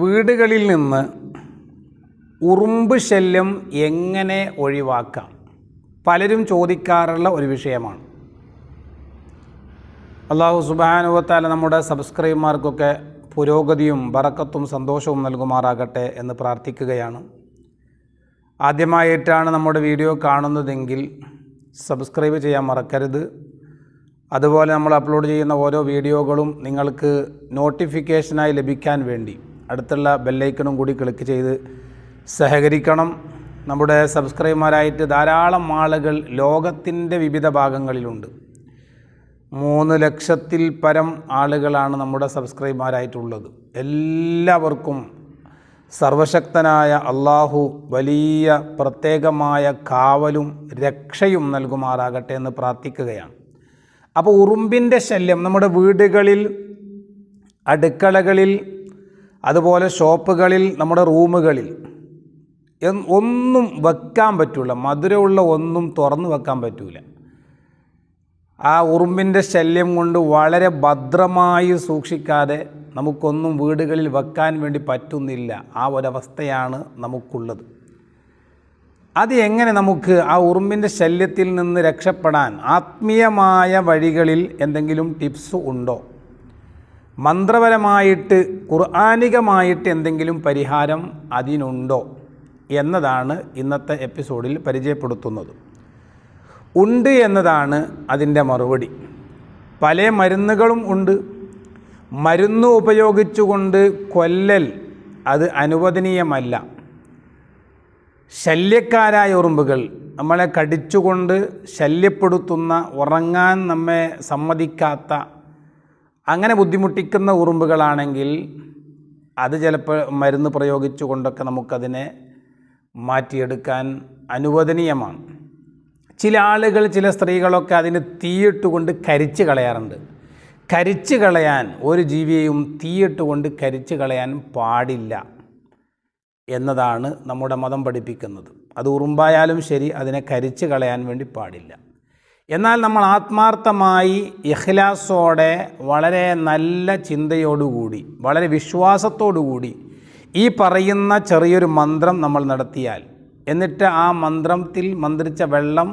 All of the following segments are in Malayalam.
വീടുകളിൽ നിന്ന് ഉറുമ്പ് ശല്യം എങ്ങനെ ഒഴിവാക്കാം? പലരും ചോദിക്കാറുള്ള ഒരു വിഷയമാണ്. അള്ളാഹു സുബാനുവത്താല നമ്മുടെ സബ്സ്ക്രൈബർമാർക്കൊക്കെ പുരോഗതിയും ബറക്കത്തും സന്തോഷവും നൽകുമാറാകട്ടെ എന്ന് പ്രാർത്ഥിക്കുകയാണ്. ആദ്യമായിട്ടാണ് നമ്മുടെ വീഡിയോ കാണുന്നതെങ്കിൽ സബ്സ്ക്രൈബ് ചെയ്യാൻ മറക്കരുത്. അതുപോലെ നമ്മൾ അപ്ലോഡ് ചെയ്യുന്ന ഓരോ വീഡിയോകളും നിങ്ങൾക്ക് നോട്ടിഫിക്കേഷനായി ലഭിക്കാൻ വേണ്ടി. അടുത്തുള്ള ബെല്ലൈക്കണും കൂടി ക്ലിക്ക് ചെയ്ത് സഹകരിക്കണം. നമ്മുടെ സബ്സ്ക്രൈബർമാരായിട്ട് ധാരാളം ആളുകൾ ലോകത്തിന്റെ വിവിധ ഭാഗങ്ങളിലുണ്ട്. മൂന്ന് ലക്ഷത്തിൽ പരം ആളുകളാണ് നമ്മുടെ സബ്സ്ക്രൈബർമാരായിട്ടുള്ളത് എല്ലാവർക്കും സർവശക്തനായ അള്ളാഹു വലിയ പ്രത്യേകമായ കാവലും രക്ഷയും നൽകുമാറാകട്ടെ എന്ന് പ്രാർത്ഥിക്കുകയാണ്. അപ്പോൾ ഉറുമ്പിന്റെ ശല്യം നമ്മുടെ വീടുകളിൽ അടുക്കളകളിൽ അതുപോലെ ഷോപ്പുകളിൽ നമ്മുടെ റൂമുകളിൽ ഒന്നും വെക്കാൻ പറ്റില്ല മധുരമുള്ള ഒന്നും തുറന്നു വെക്കാൻ പറ്റില്ല ആ ഉറുമ്പിന്റെ ശല്യം കൊണ്ട് വളരെ ഭദ്രമായി സൂക്ഷിക്കാതെ നമുക്കൊന്നും വീടുകളിൽ വെക്കാൻ വേണ്ടി പറ്റുന്നില്ല. ആ ഒരവസ്ഥയാണ് നമുക്കുള്ളത്. അത് എങ്ങനെ നമുക്ക് ആ ഉറുമ്പിന്റെ ശല്യത്തിൽ നിന്ന് രക്ഷപ്പെടാൻ ആത്മീയമായ വഴികളിൽ എന്തെങ്കിലും ടിപ്സ് ഉണ്ടോ? മന്ത്രപരമായിട്ട് ഖുർആാനികമായിട്ട് എന്തെങ്കിലും പരിഹാരം അതിനുണ്ടോ എന്നതാണ് ഇന്നത്തെ എപ്പിസോഡിൽ പരിചയപ്പെടുത്തുന്നത്. ഉണ്ട് എന്നതാണ് അതിന്റെ മറുപടി. പല മരുന്നുകളും ഉണ്ട്. മരുന്ന് ഉപയോഗിച്ചുകൊണ്ട് കൊല്ലൽ അത് അനുവദനീയമല്ല. ശല്യക്കാരായ ഉറുമ്പുകൾ നമ്മളെ കടിച്ചുകൊണ്ട് ശല്യപ്പെടുത്തുന്ന ഉറങ്ങാൻ നമ്മെ സമ്മതിക്കാത്ത അങ്ങനെ ബുദ്ധിമുട്ടിക്കുന്ന ഉറുമ്പുകളാണെങ്കിൽ അത് ചിലപ്പോൾ മരുന്ന് പ്രയോഗിച്ചു കൊണ്ടൊക്കെ നമുക്കതിനെ മാറ്റിയെടുക്കാൻ അനുവദനീയമാണ്. ചില ആളുകൾ ചില സ്ത്രീകളൊക്കെ അതിന് തീയിട്ടുകൊണ്ട് കരിച്ച് കളയാറുണ്ട്. കരിച്ച് കളയാൻ ഒരു ജീവിയെയും തീയിട്ടുകൊണ്ട് കരിച്ച് കളയാൻ പാടില്ല എന്നതാണ് നമ്മുടെ മതം പഠിപ്പിക്കുന്നത്. അത് ഉറുമ്പായാലും ശരി അതിനെ കരിച്ച് കളയാൻ വേണ്ടി പാടില്ല. എന്നാൽ നമ്മൾ ആത്മാർത്ഥമായി ഇഖ്ലാസോടെ വളരെ നല്ല ചിന്തയോടുകൂടി വളരെ വിശ്വാസത്തോടുകൂടി ഈ പറയുന്ന ചെറിയൊരു മന്ത്രം നമ്മൾ നടത്തിയാൽ എന്നിട്ട് ആ മന്ത്രത്തിൽ മന്ത്രിച്ച വെള്ളം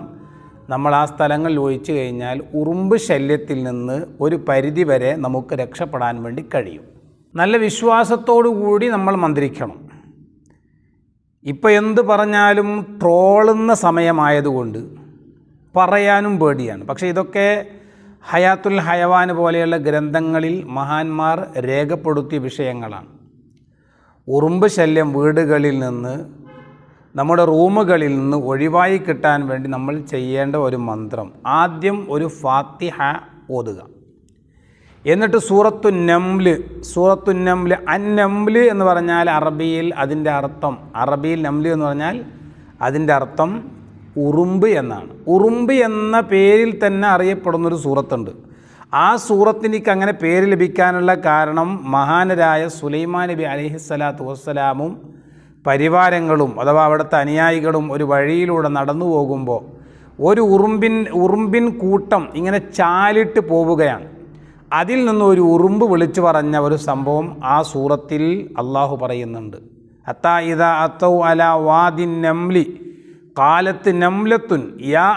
നമ്മൾ ആ സ്ഥലങ്ങളിൽ ഒഴിച്ചു കഴിഞ്ഞാൽ ഉറുമ്പ് ശല്യത്തിൽ നിന്ന് ഒരു പരിധി വരെ നമുക്ക് രക്ഷപ്പെടാൻ വേണ്ടി കഴിയും. നല്ല വിശ്വാസത്തോടു കൂടി നമ്മൾ മന്ത്രിക്കണം. ഇപ്പോൾ എന്ത് പറഞ്ഞാലും ട്രോളുന്ന സമയമായതുകൊണ്ട് പറയാനും പേടിയാണ്. പക്ഷേ ഇതൊക്കെ ഹയാത്തുൽ ഹയവാൻ പോലെയുള്ള ഗ്രന്ഥങ്ങളിൽ മഹാന്മാർ രേഖപ്പെടുത്തിയ വിഷയങ്ങളാണ്. ഉറുമ്പ് ശല്യം വീടുകളിൽ നിന്ന് നമ്മുടെ റൂമുകളിൽ നിന്ന് ഒഴിവായി കിട്ടാൻ വേണ്ടി നമ്മൾ ചെയ്യേണ്ട ഒരു മന്ത്രം. ആദ്യം ഒരു ഫാത്തിഹ ഓതുക. എന്നിട്ട് സൂറത്തു നംൽ സൂറത്തു നംൽ അന്നംൽ എന്ന് പറഞ്ഞാൽ അറബിയിൽ അതിന്റെ അർത്ഥം. അറബിയിൽ നംൽ എന്ന് പറഞ്ഞാൽ അതിന്റെ അർത്ഥം ഉറുമ്പ് എന്നാണ്. ഉറുമ്പ് എന്ന പേരിൽ തന്നെ അറിയപ്പെടുന്നൊരു സൂറത്തുണ്ട്. ആ സൂറത്തിനിക്ക് അങ്ങനെ പേര് ലഭിക്കാനുള്ള കാരണം മഹാനരായ സുലൈമാൻ നബി അലഹിസ്സലാത്തു വസ്സലാമും പരിവാരങ്ങളും അഥവാ അവിടുത്തെ അനുയായികളും ഒരു വഴിയിലൂടെ നടന്നു പോകുമ്പോൾ ഒരു ഉറുമ്പിൻ ഉറുമ്പിൻ കൂട്ടം ഇങ്ങനെ ചാലിട്ട് പോവുകയാണ്. അതിൽ നിന്ന് ഒരു ഉറുമ്പ് വിളിച്ചു പറഞ്ഞ ഒരു സംഭവം ആ സൂറത്തിൽ അള്ളാഹു പറയുന്നുണ്ട്. അത്താ ഇത അത്തൗ അല വാദിൻ നംലി കാലത്ത് നംലത്തുൻ യാ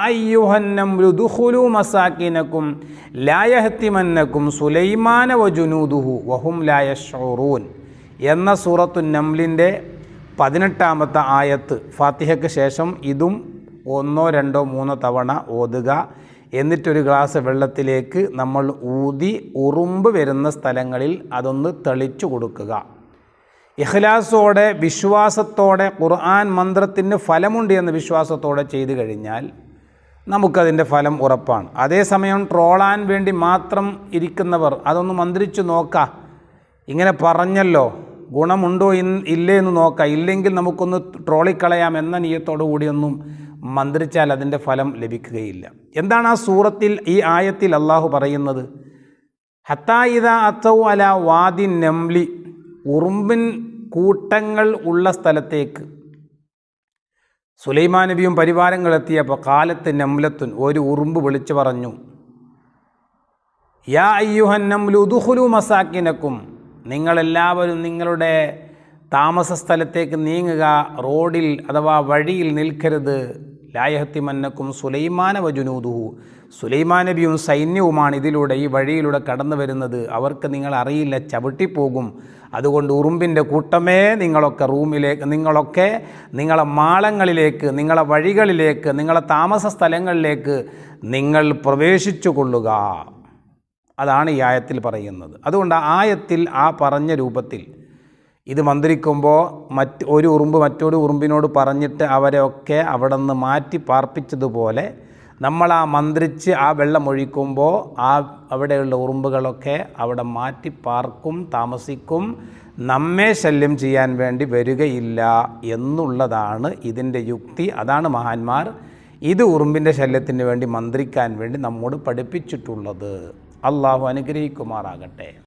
ദുഖുലു മസാക്കിനക്കും ലായഹത്തിമന്നക്കും സുലൈമാന വജുനൂദുഹു വഹും ലായഷൂറൂൻ എന്ന സൂറത്തു നംലിന്റെ പതിനെട്ടാമത്തെ ആയത്ത് ഫാത്തിഹയ്ക്ക് ശേഷം ഇതും ഒന്നോ രണ്ടോ മൂന്നോ തവണ ഓതുക. എന്നിട്ടൊരു ഗ്ലാസ് വെള്ളത്തിലേക്ക് നമ്മൾ ഊതി ഉറുമ്പ് വരുന്ന സ്ഥലങ്ങളിൽ അതൊന്ന് തെളിച്ചു കൊടുക്കുക. ഇഖ്ലാസോടെ വിശ്വാസത്തോടെ ഖുർആൻ മന്ത്രത്തിന് ഫലമുണ്ട് എന്ന് വിശ്വാസത്തോടെ ചെയ്തു കഴിഞ്ഞാൽ നമുക്കതിന്റെ ഫലം ഉറപ്പാണ്. അതേസമയം ട്രോളാൻ വേണ്ടി മാത്രം ഇരിക്കുന്നവർ അതൊന്ന് മന്ത്രിച്ചു നോക്കാം. ഇങ്ങനെ പറഞ്ഞല്ലോ ഗുണമുണ്ടോ ഇല്ലേ എന്ന് നോക്കാം. ഇല്ലെങ്കിൽ നമുക്കൊന്ന് ട്രോളിക്കളയാം എന്ന നീയത്തോടു കൂടിയൊന്നും മന്ത്രിച്ചാൽ അതിന്റെ ഫലം ലഭിക്കുകയില്ല. എന്താണ് ആ സൂറത്തിൽ ഈ ആയത്തിൽ അള്ളാഹു പറയുന്നത്? ഹത്തായിദ അത്തൗ അല വാദി നംലി. ഉറുമ്പിൻ കൂട്ടങ്ങൾ ഉള്ള സ്ഥലത്തേക്ക്. സുലൈമാൻ നബിയും പരിവാരങ്ങളെത്തിയപ്പോൾ കാലത്ത് നംലത്തുൻ ഒരു ഉറുമ്പ് വിളിച്ചു പറഞ്ഞു യാ അയ്യുഹൻ നംലുദുഹുലു മസാക്കിനക്കും നിങ്ങളെല്ലാവരും നിങ്ങളുടെ താമസ സ്ഥലത്തേക്ക് നീങ്ങുക റോഡിൽ അഥവാ വഴിയിൽ നിൽക്കരുത് ലായഹത്തി മന്നക്കും സുലൈമാന വജുനൂദുഹു. സുലൈമാൻ നബിയും സൈന്യവുമാണ് ഇതിലൂടെ ഈ വഴിയിലൂടെ കടന്നു വരുന്നത്. അവർക്ക് നിങ്ങൾ അറിയില്ല ചവിട്ടിപ്പോകും. അതുകൊണ്ട് ഉറുമ്പിന്റെ കൂട്ടമേ നിങ്ങളൊക്കെ റൂമിലേക്ക് നിങ്ങളൊക്കെ നിങ്ങളെ മാളങ്ങളിലേക്ക് നിങ്ങളെ വഴികളിലേക്ക് നിങ്ങളെ താമസ സ്ഥലങ്ങളിലേക്ക് നിങ്ങൾ പ്രവേശിച്ചു കൊള്ളുക. അതാണ് ഈ ആയത്തിൽ പറയുന്നത്. അതുകൊണ്ട് ആയത്തിൽ ആ പറഞ്ഞ രൂപത്തിൽ ഇത് മന്ത്രിക്കുമ്പോൾ മറ്റ് ഒരു ഉറുമ്പ് മറ്റൊരു ഉറുമ്പിനോട് പറഞ്ഞിട്ട് അവരെയൊക്കെ അവിടെ നിന്ന് മാറ്റി പാർപ്പിച്ചതുപോലെ നമ്മൾ ആ മന്ത്രിച്ച് ആ വെള്ളം ഒഴിക്കുമ്പോൾ ആ അവിടെയുള്ള ഉറുമ്പുകളൊക്കെ അവിടെ മാറ്റി പാർക്കും താമസിക്കും നമ്മെ ശല്യം ചെയ്യാൻ വേണ്ടി വരികയില്ല എന്നുള്ളതാണ് ഇതിന്റെ യുക്തി. അതാണ് മഹാന്മാർ ഇത് ഉറുമ്പിന്റെ ശല്യത്തിന് വേണ്ടി മന്ത്രിക്കാൻ വേണ്ടി നമ്മോട് പഠിപ്പിച്ചിട്ടുള്ളത്. അള്ളാഹു അനുഗ്രഹിക്കുമാറാകട്ടെ.